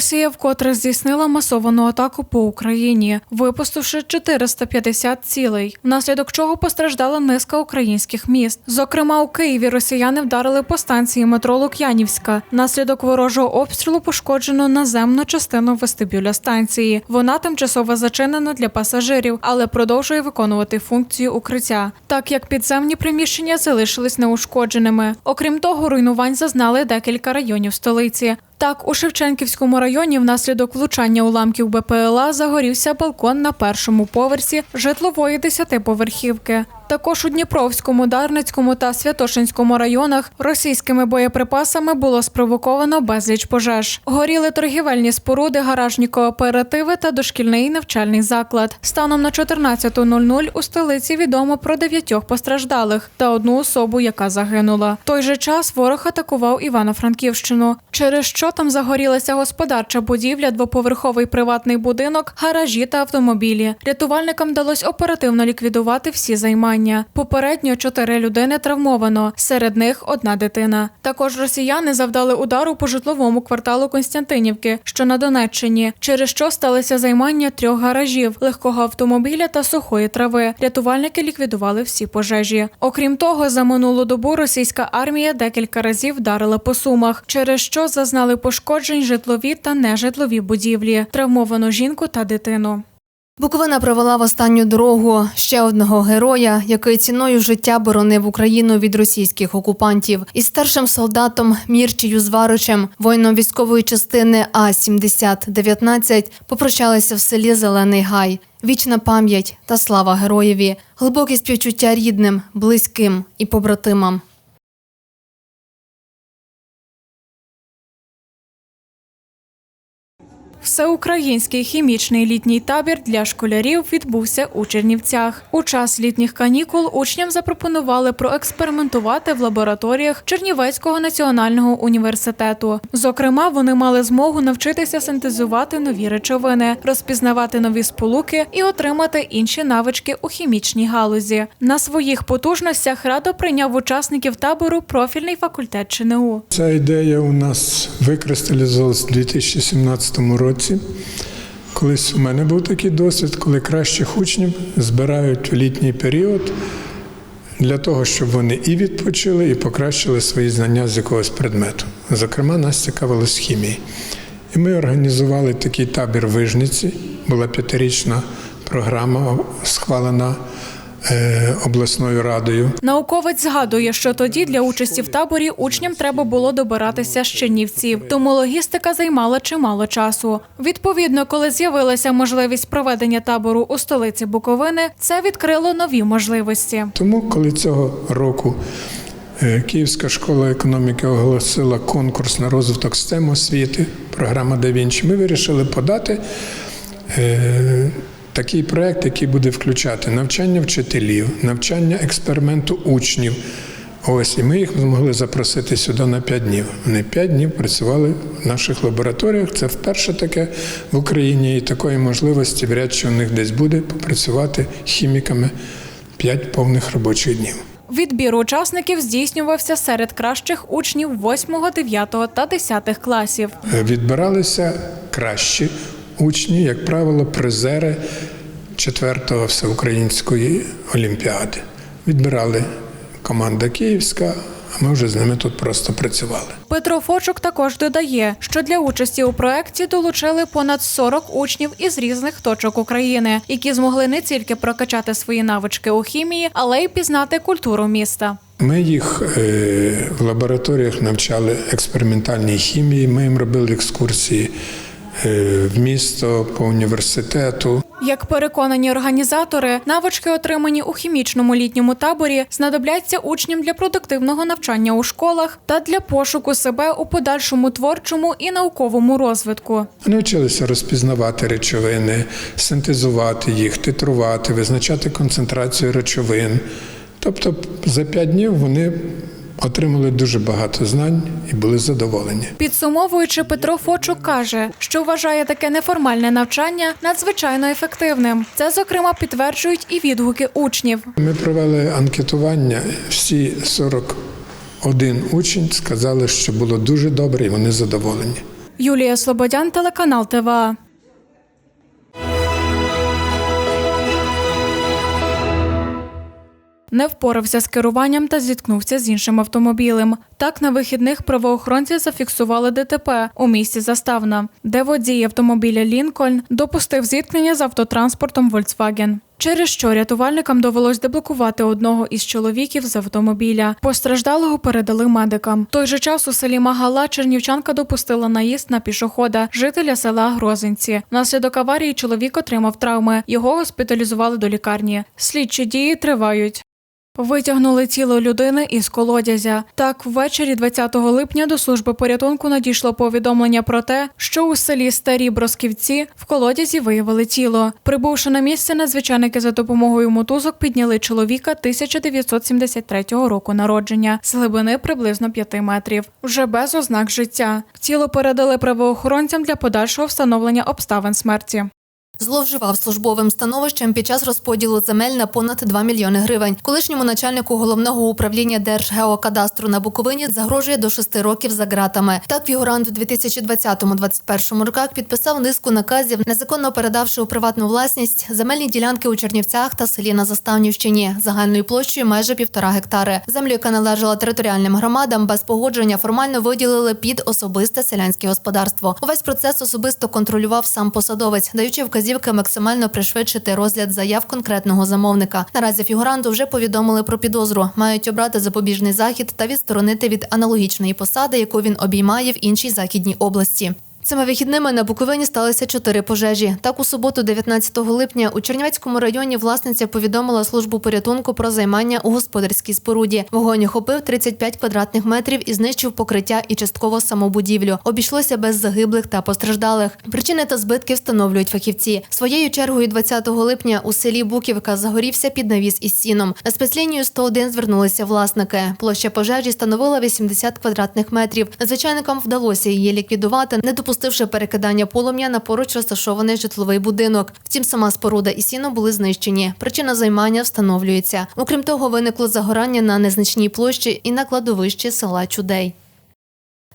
Росія вкотре здійснила масовану атаку по Україні, випустивши 450 цілей, внаслідок чого постраждала низка українських міст. Зокрема, у Києві росіяни вдарили по станції метро Лук'янівська. Внаслідок ворожого обстрілу пошкоджено наземну частину вестибюля станції. Вона тимчасово зачинена для пасажирів, але продовжує виконувати функцію укриття, так як підземні приміщення залишились неушкодженими. Окрім того, руйнувань зазнали декілька районів столиці. Так, у Шевченківському районі внаслідок влучання уламків БПЛА загорівся балкон на першому поверсі житлової десятиповерхівки. Також у Дніпровському, Дарницькому та Святошинському районах російськими боєприпасами було спровоковано безліч пожеж. Горіли торгівельні споруди, гаражні кооперативи та дошкільний навчальний заклад. Станом на 14.00 у столиці відомо про дев'ятьох постраждалих та одну особу, яка загинула. В той же час ворог атакував Івано-Франківщину, через що там загорілася господарча будівля, двоповерховий приватний будинок, гаражі та автомобілі. Рятувальникам вдалося оперативно ліквідувати всі займання. Попередньо чотири людини травмовано, серед них одна дитина. Також росіяни завдали удару по житловому кварталу Константинівки, що на Донеччині, через що сталося займання трьох гаражів, легкого автомобіля та сухої трави. Рятувальники ліквідували всі пожежі. Окрім того, за минулу добу російська армія декілька разів вдарила по сумах, через що зазнали пошкоджень житлові та нежитлові будівлі, травмовану жінку та дитину. Буковина провела в останню дорогу ще одного героя, який ціною життя боронив Україну від російських окупантів. Із старшим солдатом Мірчію Зваричем, воїном військової частини А 7019 попрощалися в селі Зелений Гай. Вічна пам'ять та слава героєві, глибокі співчуття рідним, близьким і побратимам. Всеукраїнський хімічний літній табір для школярів відбувся у Чернівцях. У час літніх канікул учням запропонували проекспериментувати в лабораторіях Чернівецького національного університету. Зокрема, вони мали змогу навчитися синтезувати нові речовини, розпізнавати нові сполуки і отримати інші навички у хімічній галузі. На своїх потужностях радо прийняв учасників табору профільний факультет ЧНУ. Ця ідея у нас викристалізувалась у 2017 році. Колись у мене був такий досвід, коли кращих учнів збирають в літній період для того, щоб вони і відпочили, і покращили свої знання з якогось предмету. Зокрема, нас цікавилось хімії. І ми організували такий табір Вижниці. Була п'ятирічна програма, схвалена обласною радою. Науковець згадує, що тоді для участі в таборі учням треба було добиратися з Чернівців, тому логістика займала чимало часу. Відповідно, коли з'явилася можливість проведення табору у столиці Буковини, це відкрило нові можливості. Тому, коли цього року е, Київська школа економіки оголосила конкурс на розвиток STEM освіти, програма Да Вінчі, ми вирішили подати е, такий проект, який буде включати навчання вчителів, навчання експерименту учнів. Ось, і ми їх змогли запросити сюди на 5 днів. Вони 5 днів працювали в наших лабораторіях. Це вперше таке в Україні, і такої можливості вряд чи у них десь буде попрацювати хіміками 5 повних робочих днів. Відбір учасників здійснювався серед кращих учнів 8, 9 та 10 класів. Е, Відбиралися кращі учні, як правило, призери 4-го всеукраїнської олімпіади. Відбирали команда Київська, а ми вже з ними тут просто працювали. Петро Фочук також додає, що для участі у проєкті долучили понад 40 учнів із різних точок України, які змогли не тільки прокачати свої навички у хімії, але й пізнати культуру міста. Ми їх е, в лабораторіях навчали експериментальній хімії. Ми їм робили екскурсії в місто по університету. Як переконані організатори, навички, отримані у хімічному літньому таборі, знадобляться учням для продуктивного навчання у школах та для пошуку себе у подальшому творчому і науковому розвитку. Вони вчилися розпізнавати речовини, синтезувати їх, титрувати, визначати концентрацію речовин. Тобто за п'ять днів вони отримали дуже багато знань і були задоволені. Підсумовуючи, Петро Фочук каже, що вважає таке неформальне навчання надзвичайно ефективним. Це, зокрема, підтверджують і відгуки учнів. Ми провели анкетування. Всі 41 учень сказали, що було дуже добре і вони задоволені. Юлія Слободян, телеканал ТВА. Не впорався з керуванням та зіткнувся з іншим автомобілем. Так, на вихідних правоохоронці зафіксували ДТП у місті Заставна, де водій автомобіля Лінкольн допустив зіткнення з автотранспортом Volkswagen. Через що рятувальникам довелось деблокувати одного із чоловіків з автомобіля. Постраждалого передали медикам. В той же час у селі Магала чернівчанка допустила наїзд на пішохода, жителя села Грозинці. Внаслідок аварії чоловік отримав травми. Його госпіталізували до лікарні. Слідчі дії тривають. Витягнули тіло людини із колодязя. Так, ввечері 20 липня до служби порятунку надійшло повідомлення про те, що у селі Старі Бросківці в колодязі виявили тіло. Прибувши на місце, надзвичайники за допомогою мотузок підняли чоловіка 1973 року народження з глибини приблизно 5 метрів, вже без ознак життя. Тіло передали правоохоронцям для подальшого встановлення обставин смерті. Зловживав службовим становищем під час розподілу земель на понад 2 мільйони гривень. Колишньому начальнику головного управління Держгеокадастру на Буковині загрожує до 6 років за ґратами. Так фігурант в 2020-2021 роках підписав низку наказів, незаконно передавши у приватну власність земельні ділянки у Чернівцях та селі на Заставнівщині загальною площею майже півтора гектари. Землю, яка належала територіальним громадам, без погодження формально виділили під особисте селянське господарство. Увесь процес особисто контролював сам посадовець, даючи вказівки максимально пришвидшити розгляд заяв конкретного замовника. Наразі фігуранту вже повідомили про підозру. Мають обрати запобіжний захід та відсторонити від аналогічної посади, яку він обіймає в іншій західній області. Цими вихідними на Буковині сталися чотири пожежі. Так, у суботу, 19 липня, у Чернівецькому районі власниця повідомила службу порятунку про займання у господарській споруді. Вогонь охопив 35 квадратних метрів і знищив покриття і частково саму будівлю. Обійшлося без загиблих та постраждалих. Причини та збитки встановлюють фахівці. Своєю чергою, 20 липня, у селі Буківка загорівся під навіс із сіном. На спецлінію 101 звернулися власники. Площа пожежі становила 80 квадратних метрів. Надзвичайникам вдалося її ліквідувати, не допустивши перекидання полум'я на поруч розташований житловий будинок. Втім, сама споруда і сіно були знищені. Причина займання встановлюється. Окрім того, виникло загорання на незначній площі і на кладовищі села Чудей.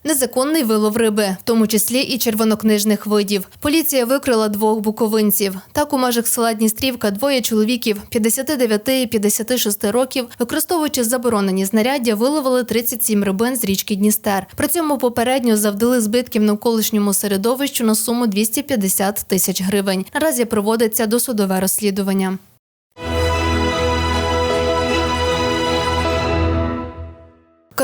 Незаконний вилов риби, в тому числі і червонокнижних видів. Поліція викрила двох буковинців. Так у межах села Дністрівка двоє чоловіків 59 і 56 років, використовуючи заборонені знаряддя, виловили 37 рибин з річки Дністер. При цьому попередньо завдали збитків навколишньому середовищу на суму 250 тисяч гривень. Наразі проводиться досудове розслідування.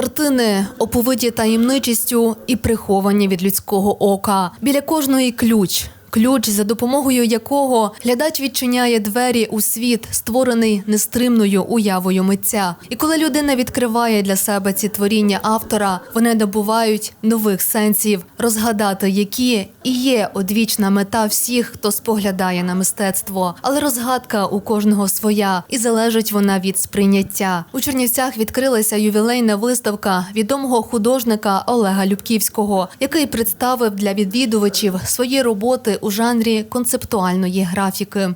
Картини оповиті таємничістю і приховані від людського ока. Біля кожної ключ. Ключ, за допомогою якого глядач відчиняє двері у світ, створений нестримною уявою митця. І коли людина відкриває для себе ці творіння автора, вони набувають нових сенсів, розгадати які і є одвічна мета всіх, хто споглядає на мистецтво. Але розгадка у кожного своя, і залежить вона від сприйняття. У Чернівцях відкрилася ювілейна виставка відомого художника Олега Любківського, який представив для відвідувачів свої роботи у жанрі концептуальної графіки.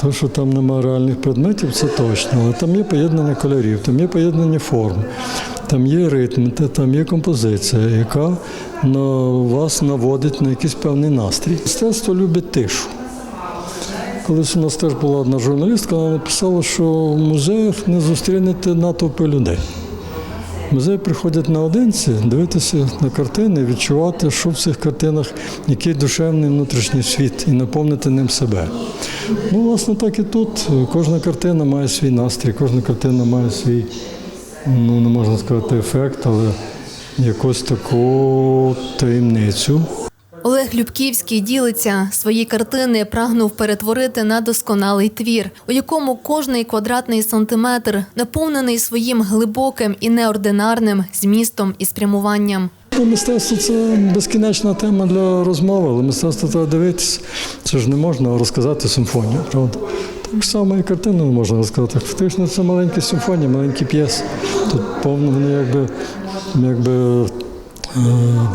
То, що там немає реальних предметів, це точно. Але там є поєднання кольорів, там є поєднання форм, там є ритм, там є композиція, яка на вас наводить на якийсь певний настрій. Мистецтво любить тишу. Колись у нас теж була одна журналістка, вона написала, що в музеях не зустрінете натовпи людей. Музей приходять наодинці, дивитися на картини, відчувати, що в цих картинах, який душевний внутрішній світ, і наповнити ним себе. Ну, власне, так і тут. Кожна картина має свій настрій, кожна картина має свій, ну не можна сказати, ефект, але якусь таку таємницю. Олег Любківський ділиться свої картини, прагнув перетворити на досконалий твір, у якому кожний квадратний сантиметр наповнений своїм глибоким і неординарним змістом і спрямуванням. Ну, Мистецтво це безкінечна тема для розмови, але мистецтво треба дивитися. Це ж не можна розказати симфонію, правда? Так само і картину не можна розказати. Фактично це маленькі симфонії, маленькі п'єси. Тут повно вони якби, якби е,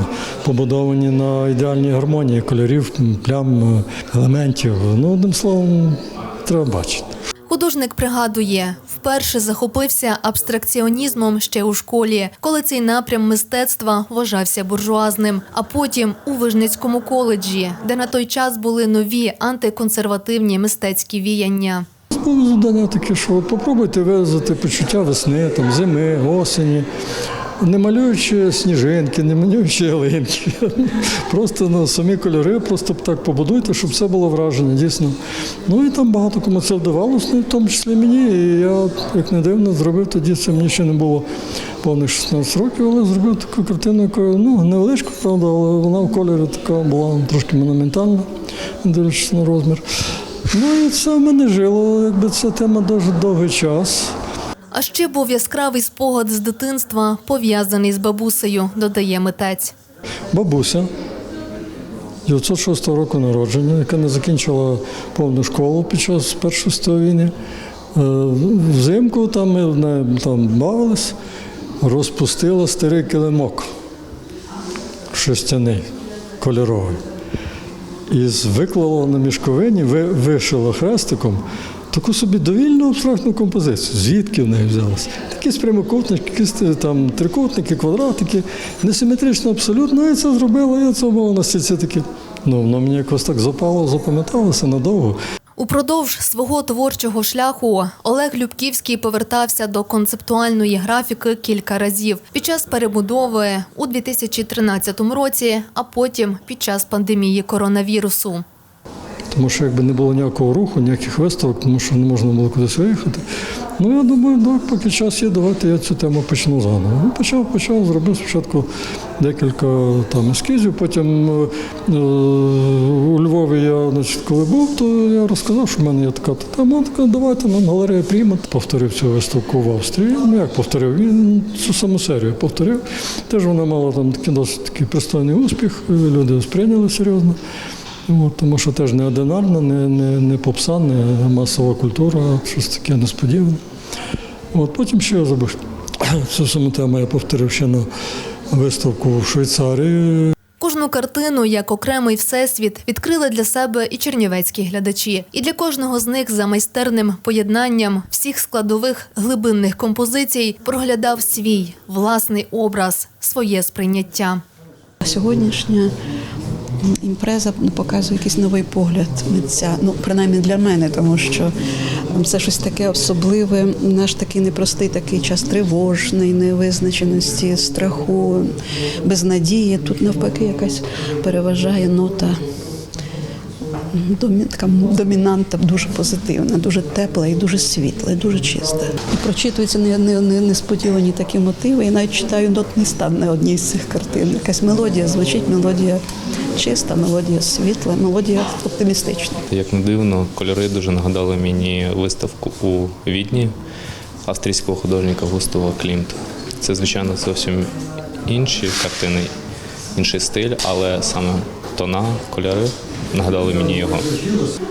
побудовані на ідеальній гармонії кольорів, плям, е, елементів. Ну, одним словом, треба бачити. Художник пригадує, вперше захопився абстракціонізмом ще у школі, коли цей напрям мистецтва вважався буржуазним, а потім у Вижницькому коледжі, де на той час були нові антиконсервативні мистецькі віяння. Завдання таке, що попробуйте вивезти почуття весни, там, зими, осені. Не малюючи сніжинки, не малюючи ялинки. Просто ну, самі кольори, просто так побудуйте, щоб все було враження, дійсно. Ну і там багато кому це вдавалося, ну, в тому числі мені. І я, як не дивно, зробив тоді, це мені ще не було повних 16 років, але зробив таку картину, яку, ну, невеличку, правда, але вона в кольорі така була трошки монументальна, дивлячись на розмір. Ну і це в мене жило, якби ця тема дуже довгий час. А ще був яскравий спогад з дитинства, пов'язаний з бабусею, додає митець. Бабуся 906 року народження, яка не закінчила повну школу під час Першої світової війни. Е, Взимку там ми там бавились, розпустила старий килимок шерстяний, кольоровий. І виклала на мішковині, вишила хрестиком таку собі довільну абстрактну композицію. Звідки в неї взялася? Якісь прямокутники, якісь е, там трикутники, квадратики, несиметрично абсолютно. Я це зробила, я це на стільці таке. Ну, воно мені якось так запало, запам'яталося надовго. Упродовж свого творчого шляху Олег Любківський повертався до концептуальної графіки кілька разів під час перебудови у 2013 році, а потім під час пандемії коронавірусу. Тому що якби не було ніякого руху, ніяких виставок, тому що не можна було кудись виїхати. Ну, я думаю, так, поки час є, давайте я цю тему почну заново. Ну, почав, почав, зробив спочатку декілька там ескізів, потім е, у Львові я, значить, коли був, то я розказав, що в мене є така та тема, така, давайте нам галерея прийме. Повторив цю виставку в Австрії. Ну, як повторив? Він цю саму серію повторив. Теж вона мала там такий досить такий пристойний успіх, люди сприйняли серйозно. От, тому що теж не одинарна, не, не, не попса, не масова культура, щось таке несподіване. От, потім ще я забув. Цю саму тему я повторив ще на виставку в Швейцарії. Кожну картину як окремий всесвіт відкрили для себе і чернівецькі глядачі. І для кожного з них за майстерним поєднанням всіх складових глибинних композицій проглядав свій власний образ, своє сприйняття. Сьогоднішня імпреза показує якийсь новий погляд митця. Ну, принаймні для мене, тому що це щось таке особливе, наш такий непростий такий час тривожний, невизначеності, страху, безнадії. Тут навпаки якась переважає нота. Домі- Така домінанта дуже позитивна, дуже тепла і дуже світла, і дуже чиста. І прочитуються не, не, не, несподівані такі мотиви. Я навіть читаю нотний стан на одній з цих картин. Якась мелодія звучить, мелодія чиста, мелодія світла, мелодія оптимістична. Як не дивно, кольори дуже нагадали мені виставку у Відні австрійського художника Густава Клімта. Це, звичайно, зовсім інші картини, інший стиль, але саме тона, кольори нагадали мені його.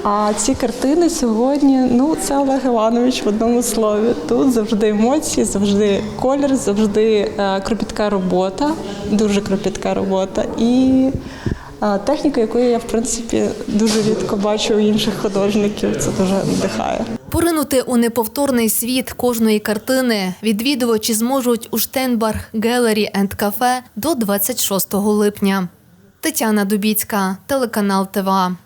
А ці картини сьогодні, ну це Олег Іванович в одному слові. Тут завжди емоції, завжди колір, завжди е, кропітка робота, дуже кропітка робота і е, техніка, яку я в принципі дуже рідко бачу у інших художників. Це дуже надихає. Поринути у неповторний світ кожної картини відвідувачі зможуть у Штенбарг Гелері енд Кафе до 26 липня. Тетяна Дубіцька, телеканал ТВА.